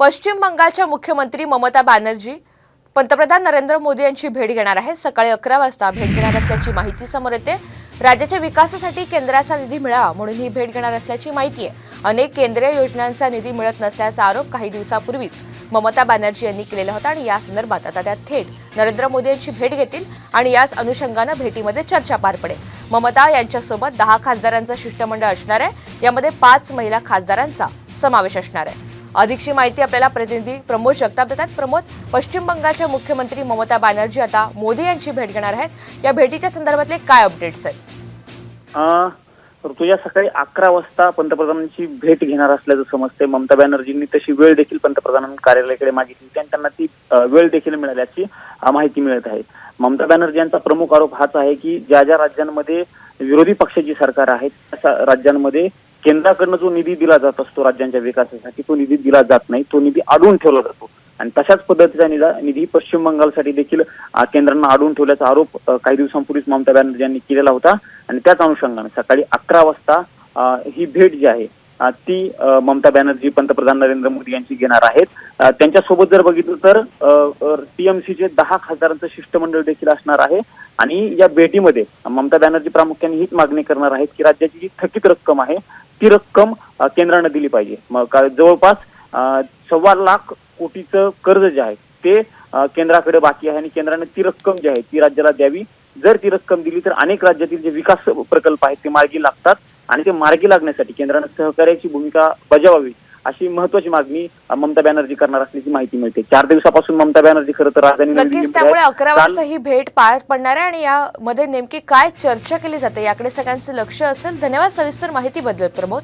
पश्चिम बंगालच्या मुख्यमंत्री ममता बॅनर्जी पंतप्रधान नरेंद्र मोदी यांची भेट घेणार आहेत. सकाळी अकरा वाजता भेट घेणार असल्याची माहिती समोर येते. राज्याच्या विकासासाठी केंद्राचा निधी मिळावा म्हणून ही भेट घेणार असल्याची माहिती आहे. अनेक केंद्रीय योजनांचा निधी मिळत नसल्याचा आरोप काही दिवसापूर्वीच ममता बॅनर्जी यांनी केलेला होता आणि या संदर्भात आता त्या थेट नरेंद्र मोदी यांची भेट घेतील आणि याच अनुषंगानं भेटीमध्ये चर्चा पार पडेल. ममता यांच्यासोबत दहा खासदारांचं शिष्टमंडळ असणार आहे. यामध्ये पाच महिला खासदारांचा समावेश असणार आहे. अधिकची माहिती आपल्याला प्रतिनिधी प्रमोद जगताप देतात. प्रमोद पश्चिम बंगालच्या मुख्यमंत्री ममता बॅनर्जी आता मोदी यांची भेट घेणार आहेत. या भेटीच्या संदर्भातले काय अपडेट्स आहेत? अं, ऋतुजा सकाळी अकरा वाजता पंतप्रधानांची भेट घेणार असल्याचं समजते ममता बॅनर्जींनी तशी वेळ देखील पंतप्रधान कार्यालयाकडे मागितली. होती त्यांना ती वेळ देखील मिळाल्याची माहिती मिळत आहे. ममता बॅनर्जी यांचा प्रमुख आरोप हाच आहे की ज्या ज्या राज्यांमध्ये विरोधी पक्षाची सरकार आहेत अशा राज्यांमध्ये केंद्राकडनं जो निधी दिला जात असतो राज्यांच्या विकासासाठी तो निधी दिला जात नाही. तो निधी अडवून ठेवला जातो. आणि तशाच पद्धतीचा निधा निधी पश्चिम बंगालसाठी देखील केंद्रांना अडवून ठेवल्याचा आरोप काही दिवसांपूर्वीच ममता बॅनर्जी यांनी केलेला होता. आणि त्याच अनुषंगाने सकाळी अकरा वाजता ही भेट जी आहे ती ममता बॅनर्जी पंतप्रधान नरेंद्र मोदी यांची घेणार आहेत. त्यांच्यासोबत जर बघितलं तर टीएमसीचे दहा खासदारांचं शिष्टमंडळ देखील असणार आहे. आणि या भेटीमध्ये ममता बॅनर्जी प्रामुख्याने हीच मागणी करणार आहेत की राज्याची जी थकीत रक्कम आहे ती रक्कम केंद्रानं दिली पाहिजे. मग जवळपास सव्वा लाख कोटीचं कर्ज जे आहे ते केंद्राकडे बाकी आहे आणि केंद्राने ती रक्कम जी आहे ती राज्याला द्यावी. जर ती रक्कम दिली तर अनेक राज्यातील जे विकास प्रकल्प आहेत ते मार्गी लागतात आणि ते मार्गी लागण्यासाठी केंद्रानं सहकार्याची भूमिका बजावावी. अशी महत्वाची मागणी ममता बॅनर्जी करणार असल्याची माहिती मिळते. चार दिवसापासून ममता बॅनर्जी खरं तर राजधानी त्यामुळे. अकरा वाजता ही भेट पार पडणार आहे आणि यामध्ये नेमकी काय चर्चा केली जाते याकडे सगळ्यांचं लक्ष असेल. धन्यवाद सविस्तर माहितीबद्दल प्रमोद.